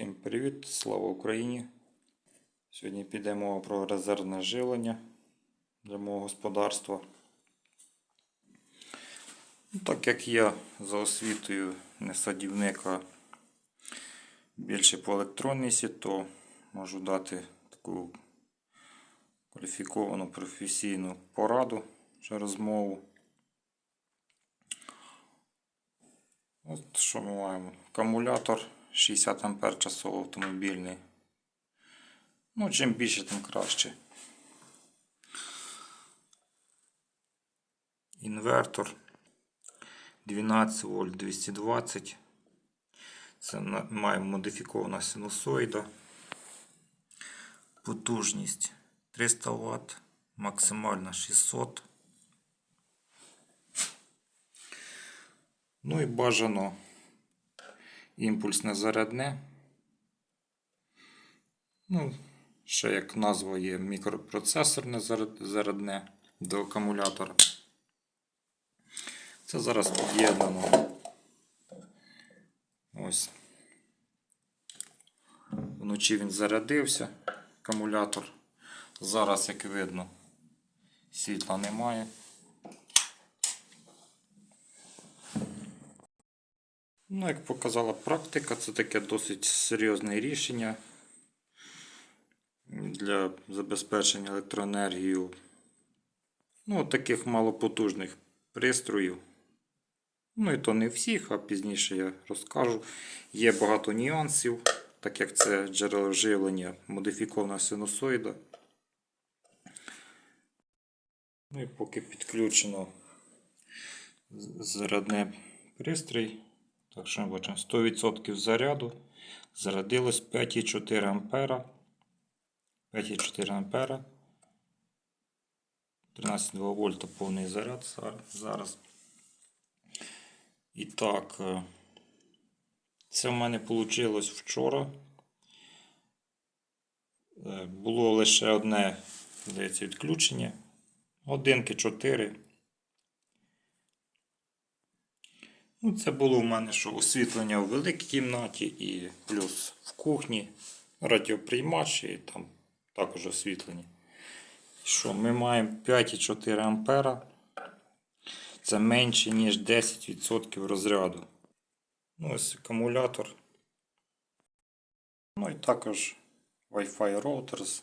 Всім привіт, слава Україні! Сьогодні піде мова про резервне живлення для мого господарства. Так як я за освітою не садівник, а більше по електроніці, то можу дати таку кваліфіковану професійну пораду через мову. От що ми маємо? Акумулятор 60 А часово автомобільний. Ну, чим більше, тим краще. Інвертор 12 вольт 220. Це маємо модифікована синусоїда. Потужність 300 Вт, максимальна 600. Ну і бажано імпульсне зарядне. Ну, ще як назва є мікропроцесорне зарядне до акумулятора. Це зараз під'єднано. Ось. Вночі він зарядився, акумулятор. Зараз, як видно, світла немає. Ну, як показала практика, це таке досить серйозне рішення для забезпечення електроенергією ну, таких малопотужних пристроїв. Ну і то не всіх, а пізніше я розкажу. Є багато нюансів, так як це джерело живлення, модифікована синусоїда. Ну і поки підключено зарядне пристрій. Так що ми бачимо 100% заряду. Зарядилось 5,4 ампера. 5,4 ампера. 13,2 вольта повний заряд зараз. І так, е, це в мене вийшло вчора. Е, Було лише одне, здається, відключення. Годинки 4. Ну, це було у мене, що освітлення в великій кімнаті і плюс в кухні, радіоприймач і там також освітлення. Що ми маємо 5,4 ампера. Це менше, ніж 10% розряду. Ну, ось акумулятор. Ну і також Wi-Fi роутер з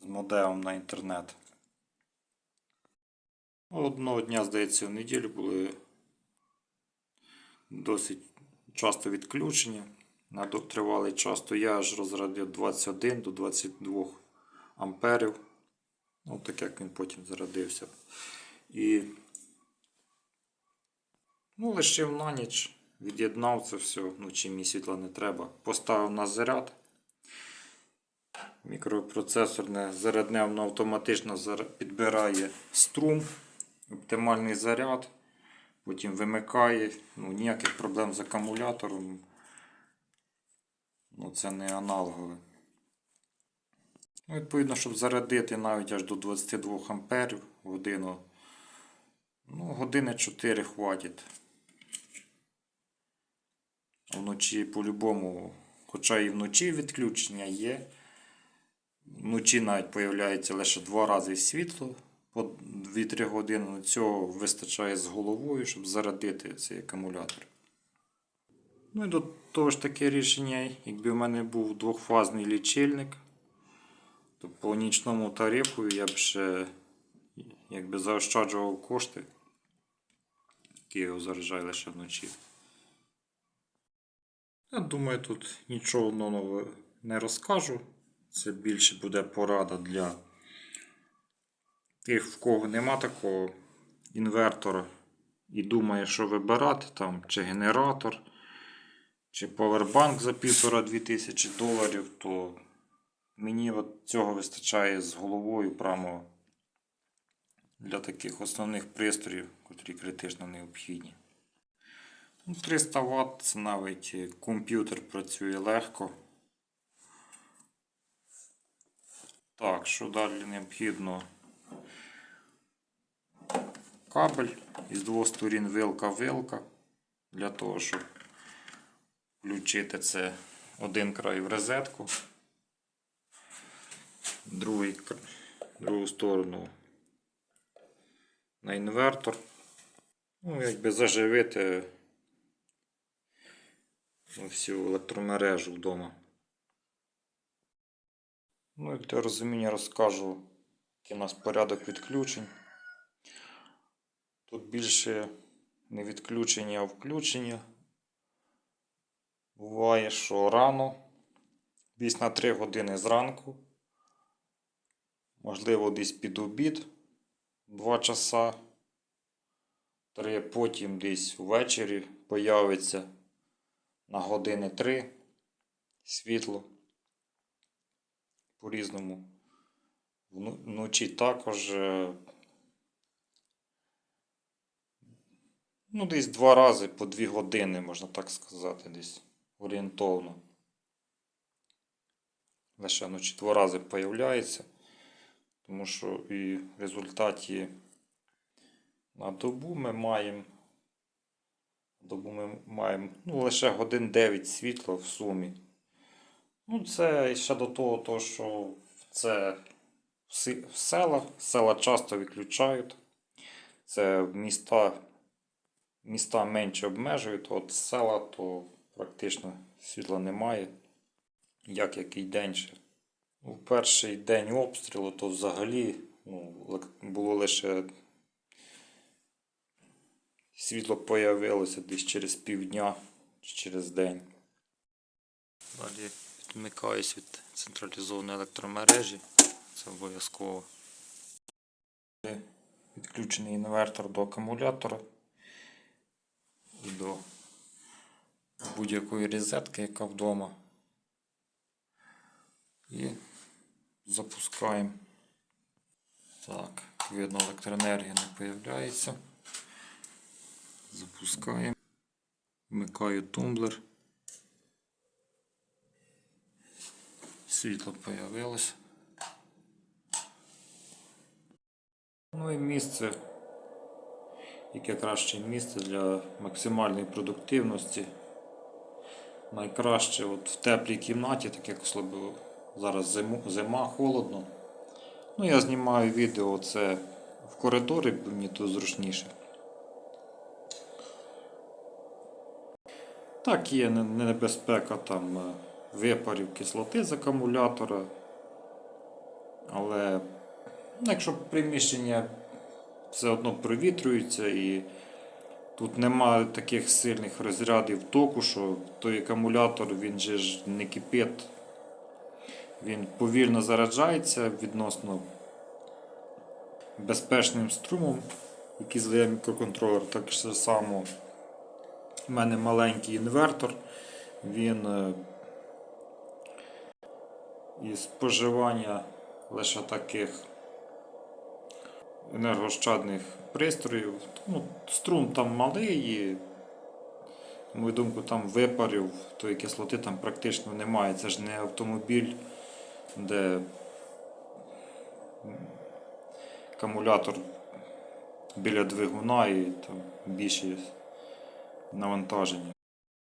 модемом на інтернет. Одного дня, здається, в неділю були досить часто відключення. На тривалий час, то я аж розрядив 21 до 22 амперів. Ну, так як він потім зарядився. І ну, лишив на ніч, від'єднав це все, ну чи мені світла не треба. Поставив на заряд. Мікропроцесорне зарядне воно автоматично підбирає струм, оптимальний заряд потім вимикає. Ну, ніяких проблем з акумулятором. Ну, це не аналогове. Ну, відповідно, щоб зарядити навіть аж до 22 амперів годину. Ну, години 4 хватить. Вночі по-любому, хоча і вночі відключення є. Вночі навіть появляється лише два рази світло по 2-3 години. Цього вистачає з головою, щоб зарядити цей акумулятор. Ну і до того ж таке рішення, якби в мене був двохфазний лічильник, то по нічному тарифу я б ще якби заощаджував кошти, які його заряджаю лише вночі. Я думаю, тут нічого нового не розкажу. Це більше буде порада для тих, в кого нема такого інвертора і думає, що вибирати там, чи генератор, чи повербанк за 1,5-2 тисячі доларів, то мені от цього вистачає з головою прямо для таких основних пристроїв, котрі критично необхідні. Ну, 300 Вт це навіть комп'ютер працює легко. Так, що далі необхідно? Кабель із двох сторін вилка-вилка для того, щоб включити це один край в розетку, другий, другу сторону на інвертор. Ну, якби заживити всю електромережу вдома. Ну і для розуміння розкажу, який у нас порядок відключень. Тут більше не відключення, а включення. Буває, що рано, десь на 3 години зранку, можливо, десь під обід 2 часа. 3, потім десь ввечері появиться на години 3 світло. По-різному. Вночі також. Ну, десь два рази по дві години, можна так сказати, десь орієнтовно. Лише вночі два рази появляється, тому що і в результаті на добу ми маємо. Добу ми маємо ну, лише годин 9 світла в сумі. Ну, це ще до того, то, що це в селах, села часто відключають. Це в міста, міста менше обмежують, от села то практично світла немає. Як який день ще. У перший день обстрілу то взагалі ну, було лише світло появилося десь через півдня чи через день. Далі відмикаюсь від централізованої електромережі. Це обов'язково. Підключений інвертор до акумулятора до будь-якої розетки, яка вдома. І запускаємо. Так, видно, електроенергія не появляється. Запускаємо. Вмикаю тумблер. Світло появилось. Ну і місце, яке краще місце для максимальної продуктивності. Найкраще от в теплій кімнаті, так як особливо зараз зиму, зима, холодно. Ну, я знімаю відео це в коридорі, бо мені тут зручніше. Так, є небезпека там е, випарів кислоти з акумулятора. Але якщо приміщення все одно провітрюється і тут немає таких сильних розрядів току, що той акумулятор він же ж не кипить. Він повільно заряджається відносно безпечним струмом, який здає мікроконтролер. Так само у мене маленький інвертор. Він е, і споживання лише таких енергощадних пристроїв. Ну, струм там малий і, на мою думку, там випарів тої кислоти там практично немає. Це ж не автомобіль, де акумулятор біля двигуна і там більше навантаження.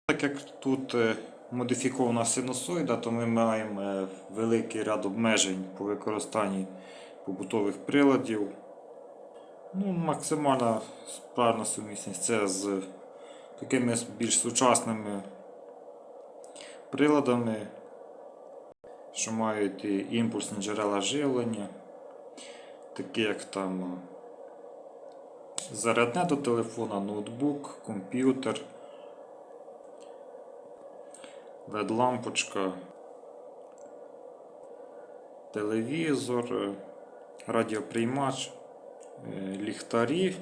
Так як тут е, модифікована синусоїда, то ми маємо е, великий ряд обмежень по використанні побутових приладів. Ну, максимальна правильна сумісність це з такими більш сучасними приладами, що мають і імпульсні джерела живлення, такі як там е, зарядне до телефона, ноутбук, комп'ютер. LED-лампочка, телевізор, е, радіоприймач, ліхтарі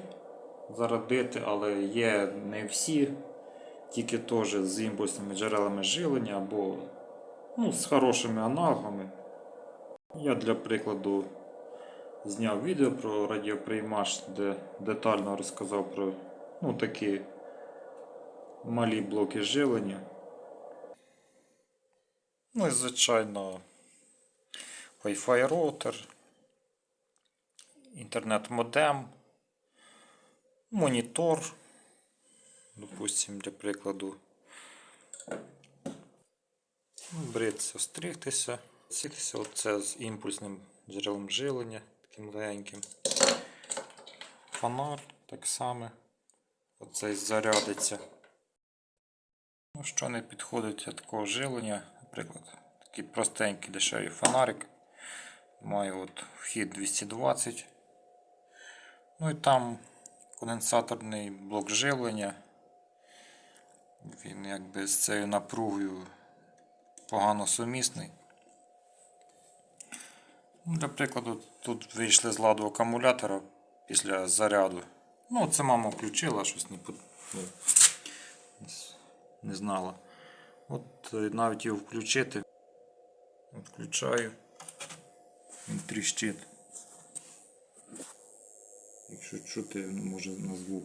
зарядити, але є не всі, тільки теж з імпульсними джерелами живлення або ну, з хорошими аналогами. Я для прикладу зняв відео про радіоприймач, де детально розказав про ну, такі малі блоки живлення. Ну і, звичайно, Wi-Fi роутер, інтернет-модем, монітор, допустим, для прикладу, Бритися, стригтися. Стригтися оце з імпульсним джерелом жилення, таким легеньким. Фонар так само. Оцей зарядиться. Ну, що не підходить для такого жилення, наприклад, такий простенький дешевий фонарик. Має от вхід 220. Ну і там конденсаторний блок живлення. Він якби з цією напругою погано сумісний. Ну, Для прикладу, тут вийшли з ладу акумулятора після заряду. Ну, це мама включила, щось не, ну, не знала. От е, навіть його включити. От включаю. Він тріщить. Якщо чути, може на звук.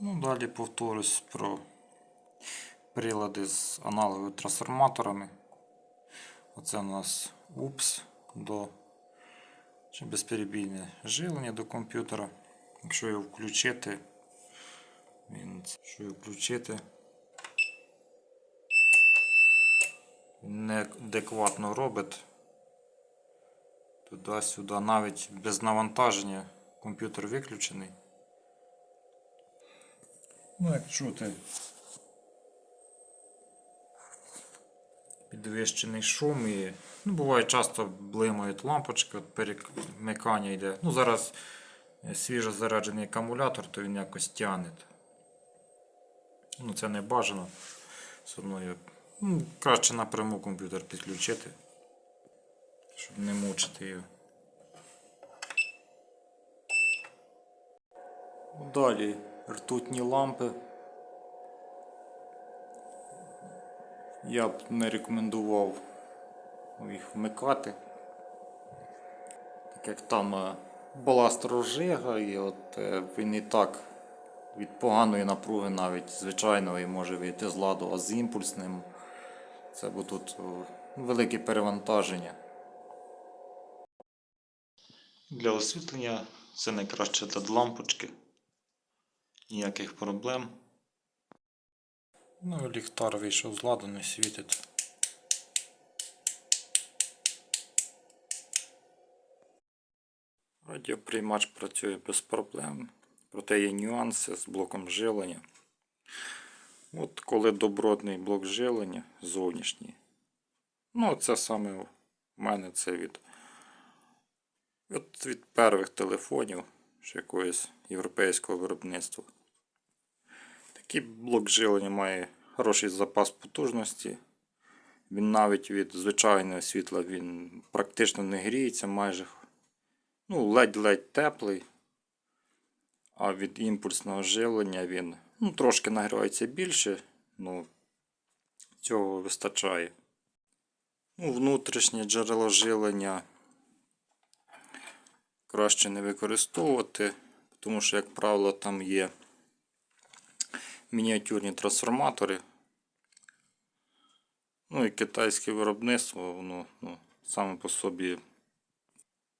Ну, далі повторюсь про прилади з аналоговими трансформаторами. Оце у нас UPS до безперебійне живлення до комп'ютера. Якщо його включити, він, якщо його включити, неадекватно робить. Туди-сюди, навіть без навантаження комп'ютер виключений. Ну, як чути. Підвищений шум і ну, буває часто блимають лампочки, от перемикання йде. Ну, зараз е, свіжо заряджений акумулятор, то він якось тягне. Ну, це не бажано. Все одно я, ну, краще напряму комп'ютер підключити, щоб не мучити його. Далі ртутні лампи. Я б не рекомендував їх вмикати. Так як там е, баласт розжига, і от е, він і так від поганої напруги навіть звичайної може вийти з ладу, а з імпульсним це бо тут велике перевантаження. Для освітлення це найкраще LED лампочки. Ніяких проблем. Ну, ліхтар вийшов з ладу, не світить. Радіоприймач працює без проблем, проте є нюанси з блоком живлення. От коли добротний блок живлення зовнішній. Ну, це саме у мене це від, от від перших телефонів ще якогось європейського виробництва. Такий блок живлення має хороший запас потужності. Він навіть від звичайного світла він практично не гріється майже. Ну, ледь-ледь теплий. А від імпульсного живлення він ну, трошки нагрівається більше, ну цього вистачає. Ну, внутрішнє джерело живлення краще не використовувати, тому що, як правило, там є мініатюрні трансформатори. Ну і китайське виробництво, воно ну, саме по собі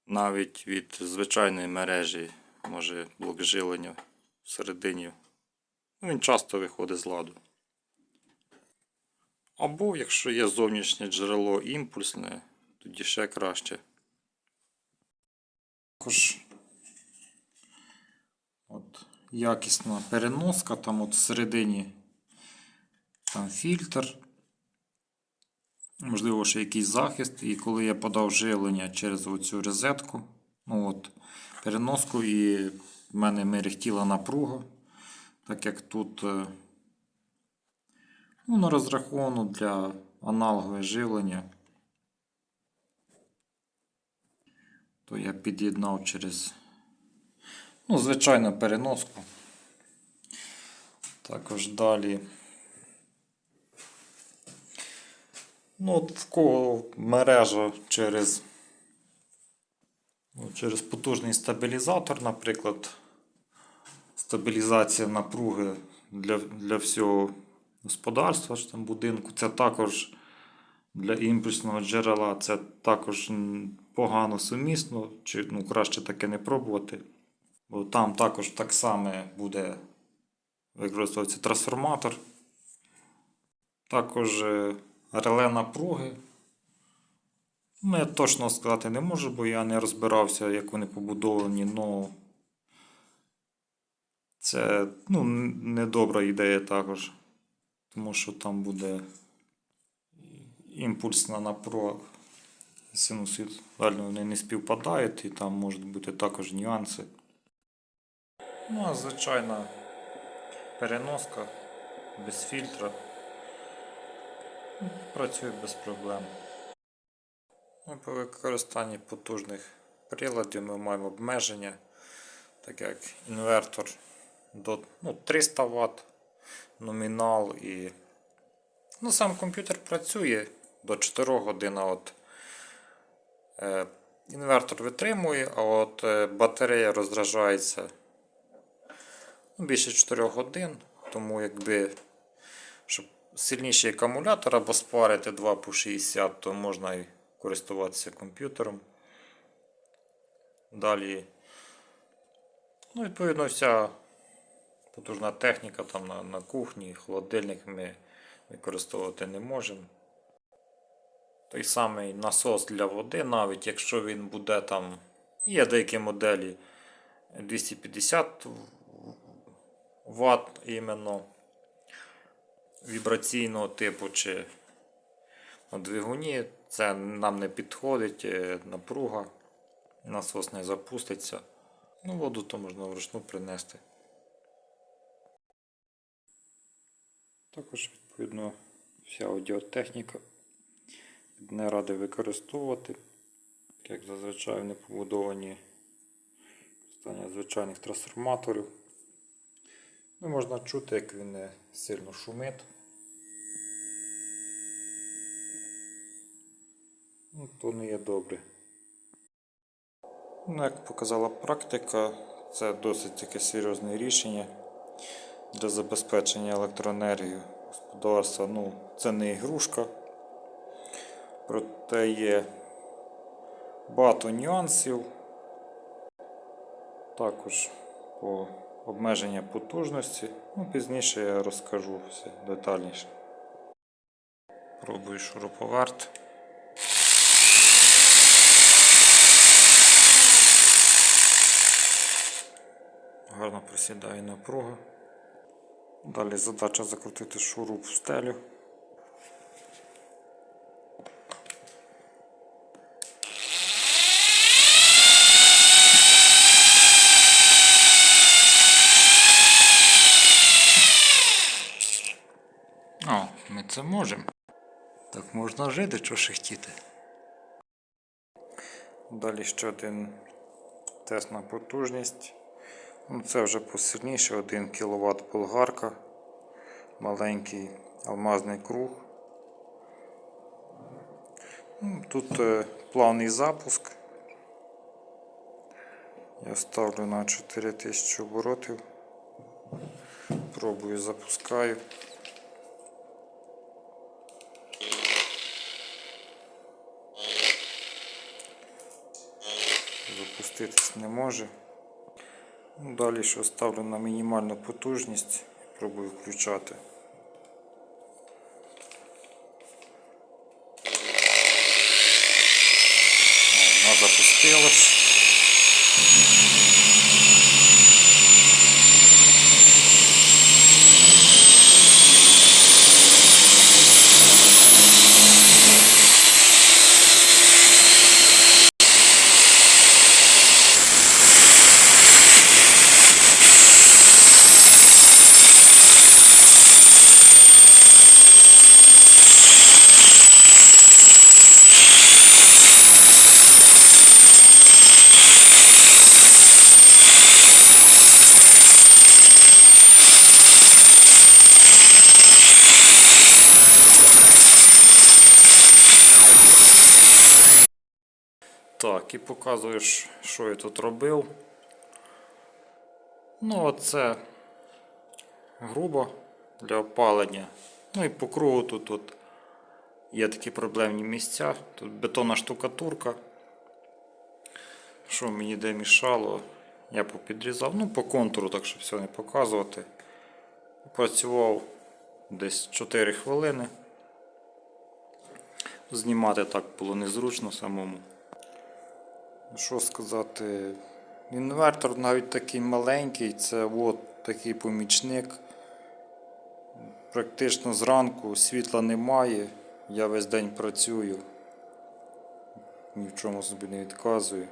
навіть від звичайної мережі може блок жилення всередині. Ну, він часто виходить з ладу. Або якщо є зовнішнє джерело імпульсне, тоді ще краще. Також от, якісна переноска, там от всередині там фільтр. Можливо, ще якийсь захист. І коли я подав живлення через оцю розетку, ну от, переноску, і в мене мерехтіла напруга, так як тут е, ну, воно розраховано для аналогове живлення, то я під'єднав через ну, звичайну переноску. Також далі. Ну, от в кого мережа через, ну, через потужний стабілізатор, наприклад, стабілізація напруги для, для всього господарства чи там будинку. Це також для імпульсного джерела це також погано сумісно, чи ну, краще таке не пробувати. Бо там також так само буде використовуватися трансформатор. Також е, реле напруги. Ну, я точно сказати не можу, бо я не розбирався, як вони побудовані, але це ну, недобра ідея також. Тому що там буде імпульсна напруга. Синусоїдально вони не співпадають і там можуть бути також нюанси. Ну, а звичайна переноска без фільтра. Працює без проблем. Ну, По використанні потужних приладів ми маємо обмеження, так як інвертор до ну, 300 Вт, номінал і ну, сам комп'ютер працює до 4 годин, от е, інвертор витримує, а от е, батарея розражається ну, більше 4 годин, тому якби щоб сильніший акумулятор або спарити 2 по 60, то можна і користуватися комп'ютером. Далі, ну, відповідно, вся потужна техніка там на, на кухні, холодильник ми використовувати не можемо. Той самий насос для води, навіть якщо він буде там, є деякі моделі 250 Вт іменно вібраційного типу чи на двигуні, це нам не підходить, е, напруга, насос не запуститься. Ну, воду то можна вручну принести. Також, відповідно, вся аудіотехніка не радий використовувати, як зазвичай вони побудовані використання звичайних трансформаторів. Ну, можна чути, як він не сильно шумить. Ну, то не є добре. Ну, як показала практика, це досить таке серйозне рішення для забезпечення електроенергії господарства. Ну, це не ігрушка. Проте є багато нюансів. Також по обмеження потужності. Ну, пізніше я розкажу все детальніше. Пробую шуруповерт. Гарно присідає напруга. Далі задача закрутити шуруп в стелю. О, ми це можемо. Так можна жити, що шехтіти. Далі ще один тест на потужність. Ну, це вже посильніше 1 кВт болгарка. Маленький алмазний круг. Ну, Тут е, плавний запуск. Я ставлю на 4000 оборотів. Пробую запускаю. Запуститись не може. Ну, Далі що ставлю на мінімальну потужність пробую включати. Вона запустилась. Так, і показуєш, що я тут робив. Ну, оце грубо для опалення. Ну і по кругу тут, тут є такі проблемні місця. Тут бетонна штукатурка. Що мені де мішало, я попідрізав. Ну, по контуру, так щоб все не показувати. Працював десь 4 хвилини. Знімати так було незручно самому. Що сказати? Інвертор навіть такий маленький, це от такий помічник. Практично зранку світла немає, я весь день працюю, ні в чому собі не відказую.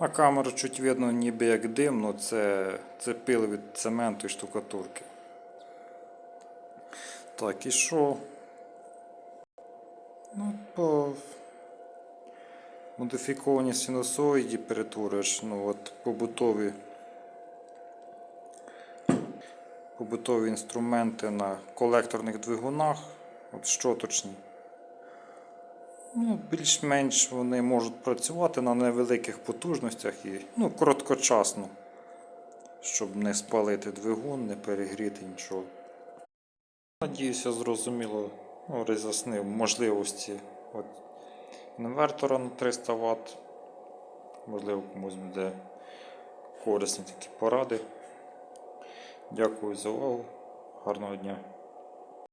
На камеру чуть видно ніби як дим, але це, це пил від цементу і штукатурки. Так, і що? Ну, по модифіковані синусоїді перетворюєш, ну от побутові побутові інструменти на колекторних двигунах, от щоточні. Ну, більш-менш вони можуть працювати на невеликих потужностях і ну, короткочасно, щоб не спалити двигун, не перегріти нічого. Надіюся, зрозуміло ну, роз'яснив можливості от, інвертора на 300 Вт. Можливо, комусь буде корисні такі поради. Дякую за увагу. Гарного дня.